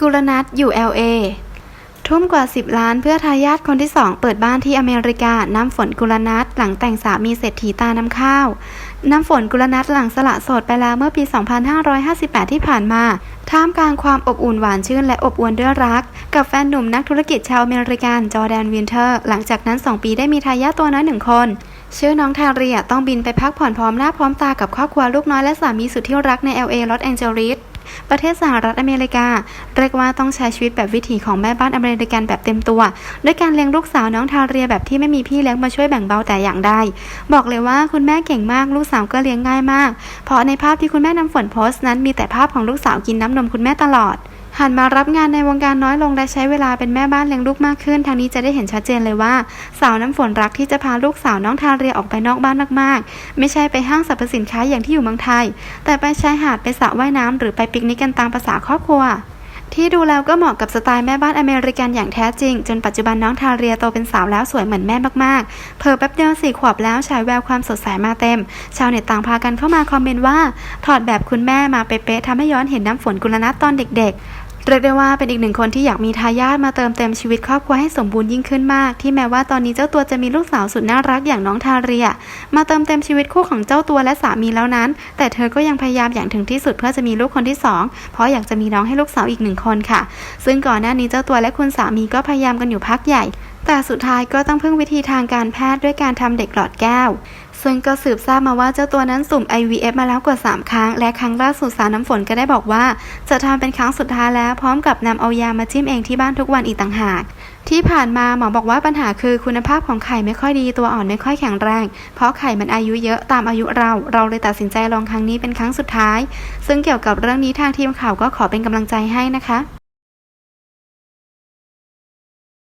กุลนัทอยู่ LA ทุ่มกว่า 10 ล้านเพื่อทายาทคนที่ 2 เปิดบ้านที่อเมริกา น้ำฝนกุลนัทหลังแต่งสามีเศรษฐีตาน้ำข้าว น้ำฝนกุลนัทหลังสละโสดไปแล้วเมื่อปี 2558 ที่ผ่านมา ท่ามกลางความอบอุ่นหวานชื่นและอบอวลด้วยรัก กับแฟนหนุ่มนักธุรกิจชาวอเมริกันจอแดนวินเทอร์ หลังจากนั้น 2 ปีได้มีทายาทตัวน้อยหนึ่งคนชื่อน้องทาเรียต้องบินไปพักผ่อนพร้อมหน้าพร้อมตากับครอบครัวลูกน้อยและสามีสุดที่รักใน LA ลอสแองเจลิสประเทศสหรัฐอเมริกา เรียกว่าต้องใช้ชีวิตแบบวิถีของแม่บ้านอเมริกันแบบเต็มตัว ด้วยการเลี้ยงลูกสาวน้องทาเรียแบบที่ไม่มีพี่เลี้ยงมาช่วยแบ่งเบาแต่อย่างใดบอกเลยว่าคุณแม่เก่งมากลูกสาวก็เลี้ยงง่ายมาก เพราะในภาพที่คุณแม่น้ำฝนโพสต์นั้นมีแต่ภาพของลูกสาวกินน้ำนมคุณแม่ตลอด หันมารับงานในวงการน้อยลงและใช้เวลาเป็นแม่บ้านเลี้ยงลูกมากขึ้น ทางนี้จะได้เห็นชัดเจนเลยว่า สาวน้ำฝนรักที่จะพาลูกสาวน้องทาเรียออกไปนอกบ้านมากๆ ไม่ใช่ไปห้างสรรพสินค้าอย่างที่อยู่เมืองไทย แต่ไปชายหาดไปสระว่ายน้ำหรือไปปิกนิกกันตามภาษาครอบครัวที่ดูแล้วก็เหมาะกับสไตล์แม่บ้านอเมริกันอย่างแท้จริง จนปัจจุบันน้องทาเรียโตเป็นสาวแล้วสวยเหมือนแม่มากๆเพอแป๊บเดียวสี่ขวบแล้วฉายแววความสดใสมาเต็ม ชาวเน็ตต่างพากันเข้ามาคอมเมนต์ว่า ถอดแบบคุณแม่มาเป๊ะๆทำให้ย้อนเห็นน้ำฝนกุลนัทตอนเด็กๆ เรียกได้ว่าเป็นอีกหนึ่งคนที่อยากมีทายาทมาเติมเต็มชีวิตครอบครัวให้สมบูรณ์ยิ่งขึ้นมาก ที่แม้ว่าตอนนี้เจ้าตัวจะมีลูกสาวสุดน่ารักอย่างน้องทาเรีย มาเติมเต็มชีวิตคู่ของเจ้าตัวและสามีแล้วนั้น แต่เธอก็ยังพยายามอย่างถึงที่สุดเพื่อจะมีลูกคนที่สองเพราะอยากจะมีน้องให้ลูกสาวอีกหนึ่งคนค่ะ ซึ่งก่อนหน้านี้เจ้าตัวและคุณสามีก็พยายามกันอยู่พักใหญ่ แต่สุดท้ายก็ต้องพึ่งวิธีทางการแพทย์ด้วยการทำเด็กหลอดแก้ว ซึ่งก็สืบทราบมาว่าเจ้าตัวนั้นสุ่ม IVF มาแล้วกว่า 3 ครั้ง และครั้งล่าสุดสาวน้ำฝนก็ได้บอกว่า จะทำเป็นครั้งสุดท้ายแล้วพร้อมกับนำเอายามาจิ้มเองที่บ้านทุกวันอีกต่างหากที่ผ่านมาหมอบอกว่าปัญหาคือคุณภาพของไข่ไม่ค่อยดีตัวอ่อนไม่ค่อยแข็งแรง เพราะไข่มันอายุเยอะตามอายุเรา เราเลยตัดสินใจลองครั้งนี้เป็นครั้งสุดท้าย ซึ่งเกี่ยวกับเรื่องนี้ทางทีมข่าวก็ขอเป็นกำลังใจให้นะคะ